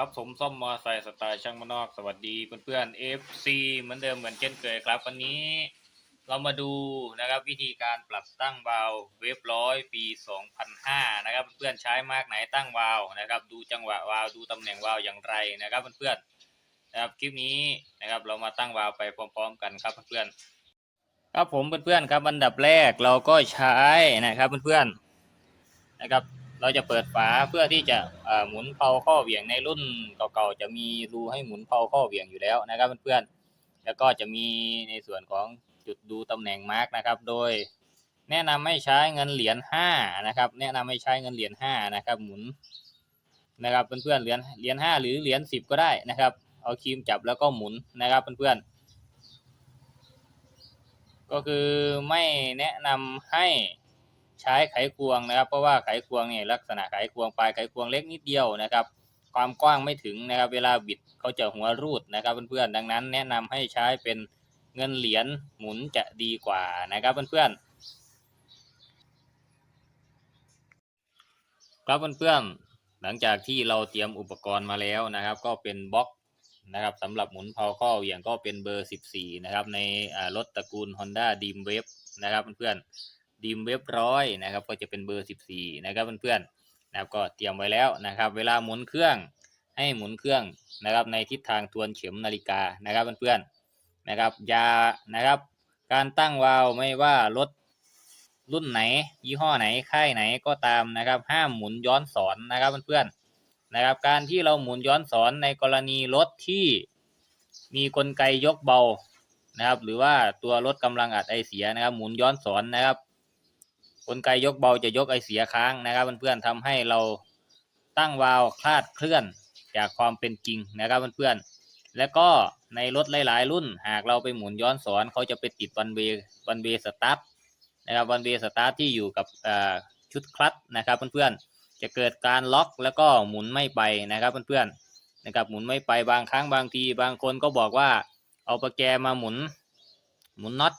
ครับผมซ่อมมอไซค์สไตล์ช่างมานอก สวัสดีเพื่อนๆ FC เหมือนเดิมเหมือนเช่นเคยครับ วันนี้เรามาดูนะครับวิธีการปรับตั้งวาล์วเวฟร้อยปี 2005 นะครับเพื่อนๆใช้มากไหนตั้งวาล์วนะครับ ดูจังหวะวาล์วดูตำแหน่งวาล์วอย่างไรนะครับเพื่อนๆนะครับคลิปนี้นะครับเรามาตั้งวาล์วไปพร้อม ๆ กันครับเพื่อนๆครับผมเพื่อนๆครับอันดับแรกเราก็ใช้นะครับเพื่อนๆนะครับ เราจะเปิดฝาเพื่อที่จะหมุนเพลาข้อเหวี่ยงในรุ่นเก่าๆจะมีรูให้หมุนเพลาข้อเหวี่ยงอยู่แล้วนะครับเพื่อนๆแล้วก็จะมีในส่วนของจุดดูตำแหน่งมาร์กนะครับ โดย แนะนำให้ใช้เงินเหรียญห้านะครับ แนะนำให้ใช้เงินเหรียญห้านะครับ หมุนนะครับเพื่อนๆเหรียญเหรียญห้าหรือเหรียญสิบก็ได้นะครับ เอาครีมจับแล้วก็หมุนนะครับเพื่อนๆก็คือไม่แนะนำให้ ใช้ไขควงนะครับ เพราะว่าไขควงเนี่ยลักษณะไขควงปลายไขควงเล็กนิดเดียวนะครับ ความกว้างไม่ถึงนะครับ เวลาบิดเขาจะหัวรูดนะครับเพื่อนๆดังนั้น แนะนำให้ใช้เป็นเงินเหรียญหมุนจะดีกว่านะครับเพื่อนๆครับเพื่อนๆหลังจากที่เราเตรียมอุปกรณ์มาแล้วนะครับ ก็เป็นบล็อกนะครับสำหรับหมุนพาข้อเหวี่ยงก็เป็นเบอร์ 14 นะครับ ในรถตระกูล Honda Dream Wave นะครับเพื่อนๆ ดีมเว็บร้อยนะครับ ก็จะเป็นเบอร์ 14 นะครับเพื่อนๆนะครับก็เตรียมไว้แล้วนะครับ เวลาหมุนเครื่องให้หมุนเครื่องนะครับ ในทิศทางทวนเข็มนาฬิกานะครับเพื่อนๆนะครับอยานะครับ การตั้งวาล์วไม่ว่ารถรุ่นไหน ยี่ห้อไหนค่ายไหนก็ตามนะครับ ห้ามหมุนย้อนสอนนะครับเพื่อนๆนะครับ การที่เราหมุนย้อนสอนในกรณีรถที่มีกลไกยกเบานะครับ หรือว่าตัวรถกำลังอัดไอเสียนะครับ หมุนย้อนสอนนะครับ กลไกยกเบาจะยกไอเสียค้างนะครับเพื่อนๆทำให้เราตั้งวาล์วคลาดเคลื่อนจากความเป็นจริงนะครับเพื่อนๆและก็ในรถหลาย ๆ รุ่น หากเราไปหมุนย้อนสอนเขาจะไปติดวันเววันเวสตาร์ทนะครับวันเวสตาร์ทที่อยู่กับชุดคลัตช์นะครับเพื่อนๆจะเกิดการล็อกแล้วก็หมุนไม่ไปนะครับเพื่อนๆนะครับหมุนไม่ไปบางครั้งบางที บางคนก็บอกว่าเอาประแกมาหมุนหมุนน็อต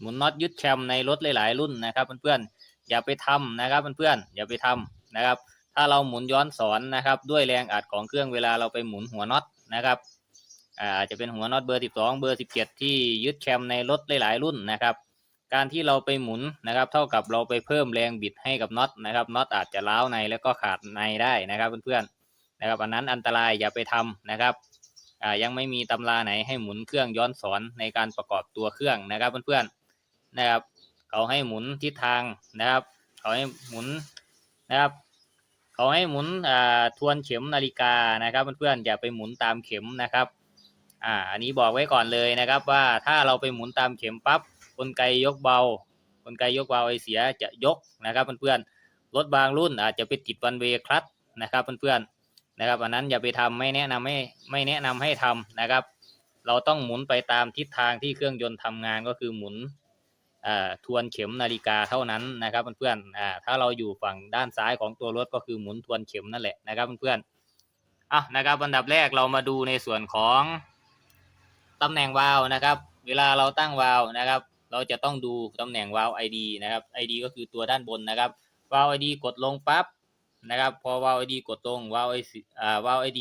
หมุนน็อตยึดแคมในรถหลายๆ รุ่นนะครับเพื่อนๆอย่าไปทำนะครับเพื่อนๆอย่าไปทำนะครับ ถ้าเราหมุนย้อนสอนนะครับ ด้วยแรงอัดของเครื่องเวลาเราไปหมุนหัวน็อตนะครับอาจจะเป็นหัวน็อตเบอร์ 12 เบอร์ 17 ที่ยึดแคมในรถหลายๆรุ่นนะครับ การที่เราไปหมุนนะครับ เท่ากับเราไปเพิ่มแรงบิดให้กับน็อตนะครับน็อตอาจจะร้าวในแล้วก็ขาดในได้นะครับเพื่อนๆนะครับอันนั้นอันตรายอย่าไปทำนะครับยังไม่มีตำราไหนให้หมุนเครื่องย้อนสอนในการประกอบตัวเครื่องนะครับเพื่อนๆ นะครับเขาให้หมุนทิศทางนะครับเขาให้หมุนนะครับเขาให้หมุนอ่าทวนเข็มนาฬิกานะครับเพื่อนๆอย่าไปหมุนตามเข็มนะครับอ่าอันนี้บอกไว้ก่อนเลยนะครับว่าถ้าเราไปหมุนตามเข็มปั๊บกลไกยกเบากลไกยกเบาไอเสียจะยกนะครับเพื่อนๆรถบางรุ่นอาจจะไปติดวันเวคลัตนะครับเพื่อนๆนะครับอันนั้นอย่าไปทำไม่แนะนำให้ไม่แนะนำให้ทำนะครับ เราต้องหมุนไปตามทิศทางที่เครื่องยนต์ทำงานก็คือหมุน ทวนเข็มนาฬิกาเท่านั้นนะครับเพื่อนๆถ้าเราอยู่ฝั่งด้านซ้ายของตัวรถก็คือหมุนทวนเข็มนั่นแหละนะครับเพื่อนๆอะนะครับอันดับแรกเรามาดูในส่วนของตำแหน่งวาล์วนะครับ เวลาเราตั้งวาล์วนะครับ เราจะต้องดูตำแหน่งวาล์ว ID นะครับ ID ก็คือตัวด้านบนนะครับวาล์ว ID กดลงปั๊บนะครับพอวาล์ว ID กดลงวาล์ว ID อ่าวาล์ว ID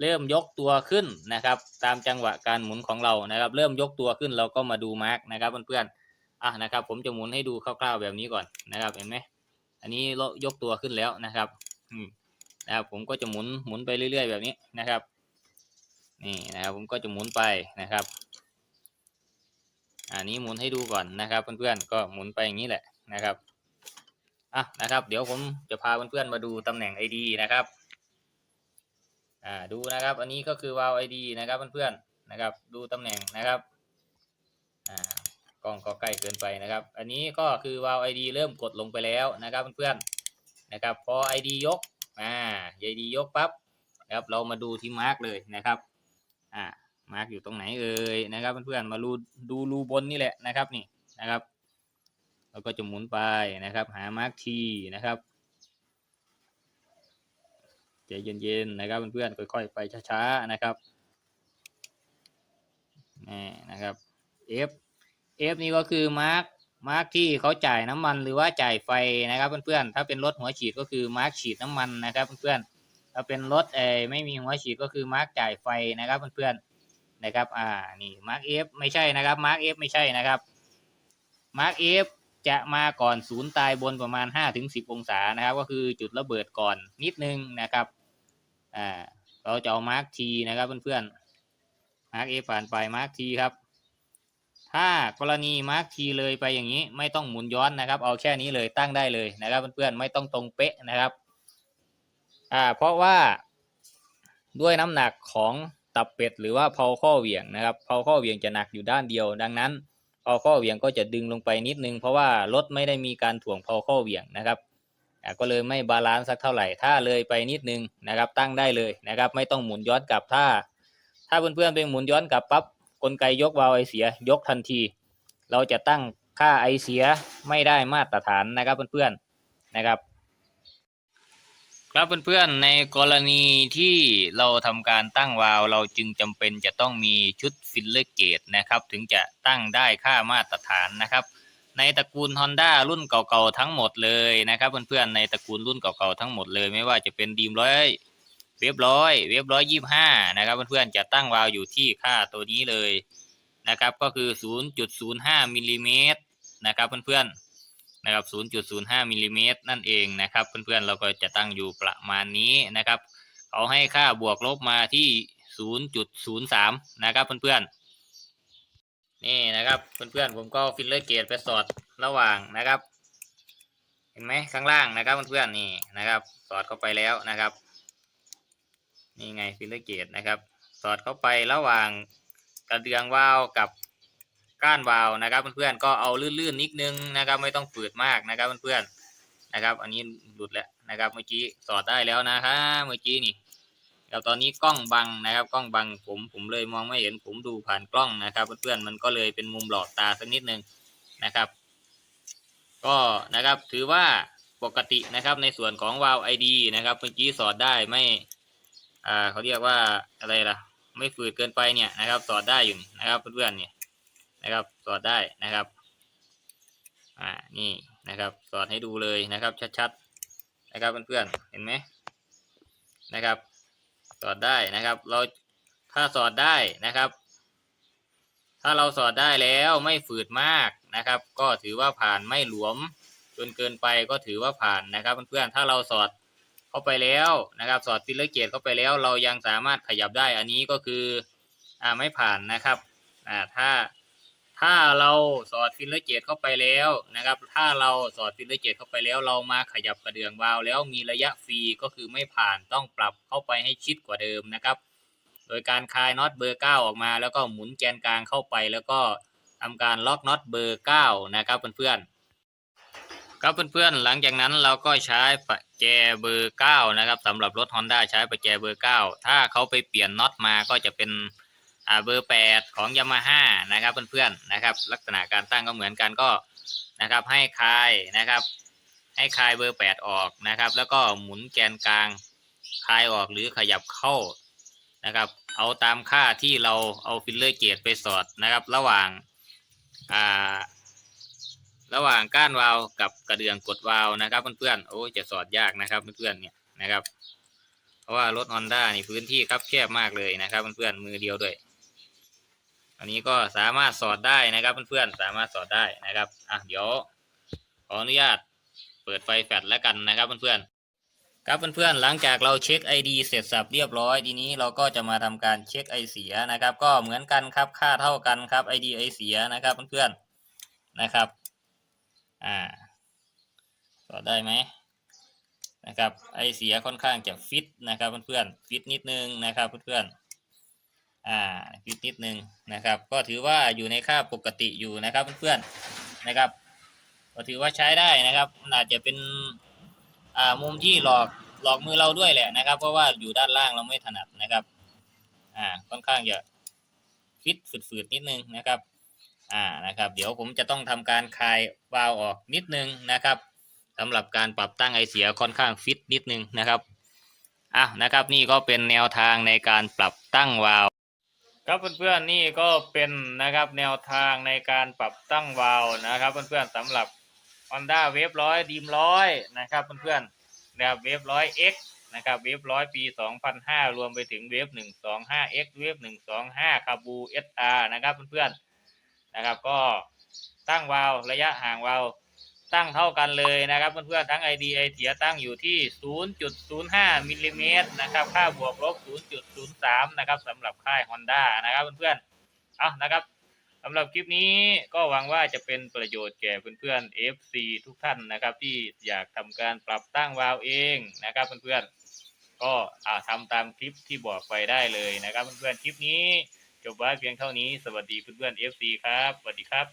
เริ่มยกตัวขึ้นนะครับ ตามจังหวะการหมุนของเรานะครับ เริ่มยกตัวขึ้นเราก็มาดูมาร์กนะครับเพื่อนๆ อะนะครับ ผมจะหมุนให้ดูคร่าวๆแบบนี้ก่อนนะครับ เห็นไหมอันนี้เรายกตัวขึ้นแล้วนะครับอืมนะครับ ผมก็จะหมุนหมุนไปเรื่อย ๆ แบบนี้นะครับ นี่นะครับผมก็จะหมุนไปนะครับอันนี้หมุนให้ดูก่อนนะครับ เพื่อนๆก็หมุนไปอย่างนี้แหละนะครับอะนะครับ เดี๋ยวผมจะพาเพื่อนๆมาดูตำแหน่ง ID นะครับอ่าดูนะครับ อันนี้ก็คือ valve ID นะครับเพื่อนๆนะครับ ดูตำแหน่งนะครับอ่า กล้องก็ใกล้เกินไปนะครับ อันนี้ก็คือ valve ID เริ่มกดลงไปแล้วนะครับเพื่อนๆนะครับ พอ ID ยกอ่า ID ยกปั๊บนะครับเรามาดูที่มาร์กเลยนะครับอ่ามาร์กอยู่ตรงไหนเอ่ยนะครับเพื่อนๆมาดูดูรูบนนี่แหละนะครับนี่นะครับเราก็จะหมุนไปนะครับ หามาร์กทีนะครับใจเย็นๆนะครับเพื่อนๆค่อยๆไปช้าๆนะครับนี่นะครับ F F นี่ก็คือมาร์กมาร์กที่เขาจ่ายน้ำมันหรือว่าจ่ายไฟนะครับเพื่อนๆ ถ้าเป็นรถหัวฉีดก็คือมาร์กฉีดน้ำมันนะครับเพื่อนๆ ถ้าเป็นรถเออไม่มีหัวฉีดก็คือมาร์กจ่ายไฟนะครับเพื่อนๆ นะครับ อ่า นี่มาร์กเอฟไม่ใช่นะครับมาร์กเอฟไม่ใช่นะครับมาร์กเอฟจะมาก่อนศูนย์ตายบนประมาณห้าถึงสิบองศานะครับ ก็คือจุดระเบิดก่อนนิดนึงนะครับ อ่า เราจะเอามาร์กทีนะครับเพื่อนๆ มาร์กเอฟผ่านไปมาร์กทีครับ ถ้ากรณีมาร์กทีเลยไปอย่างนี้ไม่ต้องหมุนย้อนนะครับ เอาแค่นี้เลยตั้งได้เลยนะครับเพื่อนๆไม่ต้องตรงเป๊ะนะครับอ่าเพราะว่าด้วยน้ำหนักของตับเป็ดหรือว่าเพาข้อเหวี่ยงนะครับเพาข้อเหวี่ยงจะหนักอยู่ด้านเดียว ดังนั้นเพาข้อเหวี่ยงก็จะดึงลงไปนิดนึง เพราะว่ารถไม่ได้มีการถ่วงเพาข้อเหวี่ยงนะครับก็เลยไม่บาลานซ์สักเท่าไหร่ถ้าเลยไปนิดนึงนะครับตั้งได้เลยนะครับ ไม่ต้องหมุนย้อนกลับถ้า ถ้าเพื่อนๆไปหมุนย้อนกลับปั๊บ กลไกยกวาล์วไอเสียยกทันที เราจะตั้งค่าไอเสียไม่ได้มาตรฐานนะครับเพื่อนๆนะครับ ครับเพื่อนๆในกรณีที่เราทำการตั้งวาล์วเราจึงจำเป็นจะต้องมีชุดฟิลเลอร์เกตนะครับ ถึงจะตั้งได้ค่ามาตรฐานนะครับในตระกูล Honda รุ่นเก่าๆทั้งหมดเลยนะครับเพื่อนๆในตระกูลรุ่นเก่าๆทั้งหมดเลย ไม่ว่าจะเป็นดีมร้อย เวฟร้อยเวฟร้อยยี่ห้านะครับเพื่อนๆจะตั้งวาล์วอยู่ที่ค่าตัวนี้เลยนะครับก็คือ 0.05มิลลิเมตรนะครับเพื่อนๆนะครับ 0.05มิลลิเมตรนั่นเองนะครับเพื่อนๆเราก็จะตั้งอยู่ประมาณนี้นะครับเขาให้ค่าบวกลบมาที่ 0.03 นะครับเพื่อนๆนี่นะครับเพื่อนๆผมก็ฟิลเลอร์เกตไปสอดระหว่างนะครับ เห็นไหมข้างล่างนะครับเพื่อนๆนี่นะครับ สอดเข้าไปแล้วนะครับ นี่ไงฟิลเลอร์เกตนะครับ สอดเข้าไประหว่างกระเดืองวาล์วกับก้านวาล์วนะครับเพื่อนๆก็เอาลื่นๆนิดนึงนะครับ ไม่ต้องฝืดมากนะครับเพื่อนๆนะครับ อันนี้หลุดแล้วนะครับ เมื่อกี้สอดได้แล้วนะครับเมื่อกี้นี่แล้วตอนนี้กล้องบังนะครับ กล้องบังผมผมเลยมองไม่เห็นผมดูผ่านกล้องนะครับ เพื่อนๆมันก็เลยเป็นมุมหลอกตาสักนิดนึงนะครับ ก็นะครับถือว่าปกตินะครับในส่วนของวาล์วไอดีนะครับ เมื่อกี้สอดได้ไม่ อ่าเขาเรียกว่าอะไรล่ะ ไม่ฝืดเกินไปเนี่ยนะครับ สอดได้อยู่นะครับเพื่อนๆเนี่ยนะครับสอดได้นะครับ อ่านี่นะครับสอดให้ดูเลยนะครับ ชัดๆนะครับเพื่อนๆเห็นไหมนะครับ สอดได้นะครับ เราถ้าสอดได้นะครับ ถ้าเราสอดได้แล้วไม่ฝืดมากนะครับ ก็ถือว่าผ่านไม่หลวมจนเกินไปก็ถือว่าผ่านนะครับ เพื่อนๆถ้าเราสอด เข้าไปแล้วนะครับ สอดฟิลเลอร์เกตเข้าไปแล้ว เรายังสามารถขยับได้อันนี้ก็คืออ่าไม่ผ่านนะครับอ่าถ้าถ้าเราสอดฟิลเลอร์เกตเข้าไปแล้วนะครับ ถ้าเราสอดฟิลเลอร์เกตเข้าไปแล้ว เรามาขยับกระเดื่องวาล์วแล้วมีระยะฟรีก็คือไม่ผ่านต้องปรับเข้าไปให้ชิดกว่าเดิมนะครับ โดยการคลายน็อตเบอร์ 9 ออกมา แล้วก็หมุนแกนกลางเข้าไป แล้วก็ทำการล็อกน็อตเบอร์ 9 นะครับเพื่อนๆ ครับเพื่อนๆ หลังจากนั้นเราก็ใช้ประแจเบอร์ 9 นะครับสำหรับรถ Honda ใช้ประแจเบอร์ 9 ถ้าเขาไปเปลี่ยนน็อตมาก็จะเป็นเบอร์แปดของยามาฮ่านะครับเพื่อนๆนะครับ ลักษณะการตั้งก็เหมือนกันก็นะครับให้คลายนะครับ ให้คลายเบอร์แปดออกนะครับ แล้วก็หมุนแกนกลางคลายออกหรือขยับเข้านะครับ เอาตามค่าที่เราเอาฟิลเลอร์เกตไปสอดนะครับ ระหว่างอ่า ระหว่างก้านวาวกับกระเดื่องกดวาวนะครับเพื่อนๆโอ้จะสอดยากนะครับเพื่อนๆเนี่ยนะครับ เพราะว่ารถ Honda นี่พื้นที่ครับแคบมากเลยนะครับเพื่อนๆมือเดียวด้วย อันนี้ก็สามารถสอดได้นะครับเพื่อนๆสามารถสอดได้นะครับอะเดี๋ยวขออนุญาตเปิดไฟแฟลชแล้วกันนะครับเพื่อนๆครับเพื่อนๆหลังจากเราเช็ค ID เสร็จสับเรียบร้อยทีนี้เราก็จะมาทำการเช็คไอเสียนะครับ ก็เหมือนกันครับค่าเท่ากันครับ ID ไอเสียนะครับเพื่อนๆนะครับ อ่าสอได้ไหมนะครับ ไอเสียค่อนข้างจะฟิตนะครับเพื่อนๆฟิตนิดนึงนะครับเพื่อนๆอ่าฟิตนิดนึงนะครับ ก็ถือว่าอยู่ในค่าปกติอยู่นะครับเพื่อนๆนะครับ ก็ถือว่าใช้ได้นะครับมันอาจจะเป็นอ่ามุมที่หลอกหลอกมือเราด้วยแหละนะครับ เพราะว่าอยู่ด้านล่างเราไม่ถนัดนะครับ อ่าค่อนข้างจะฟิตฝืดๆนิดนึงนะครับ อ่านะครับ เดี๋ยวผมจะต้องทำการคลายวาล์วออกนิดนึงนะครับสำหรับการปรับตั้งไอเสียค่อนข้างฟิตนิดนึงนะครับอะนะครับนี่ก็เป็นแนวทางในการปรับตั้งวาล์วครับเพื่อนๆนี่ก็เป็นนะครับแนวทางในการปรับตั้งวาล์วนะครับ เพื่อนๆสำหรับ Honda Wave ร้อยดีมร้อยนะครับเพื่อนๆนะครับ Wave ร้อย X นะครับเวฟร้อยปีสองพันห้ารวมไปถึงเวฟหนึ่งสองห้า X เวฟหนึ่งสองห้าคาบู SR นะครับเพื่อนๆ นะครับ ก็ตั้งวาลระยะห่างวาลตั้งเท่ากันเลยนะครับเพื่อนๆทั้ง ID ไอเสียตั้งอยู่ที่ 0.05มิลลิเมตรนะครับค่าบวกลบ 0.03 นะครับสำหรับค่าย Honda นะครับเพื่อนๆเอานะครับสำหรับคลิปนี้ก็หวังว่าจะเป็นประโยชน์แก่เพื่อนๆ FC ทุกท่านนะครับ ที่อยากทำการปรับตั้งวาลเองนะครับเพื่อนๆก็อ่าทำตามคลิปที่บอกไปได้เลยนะครับเพื่อนๆคลิปนี้ จบไว้เพียงเท่านี้ สวัสดีเพื่อนๆ FC ครับ สวัสดีครับ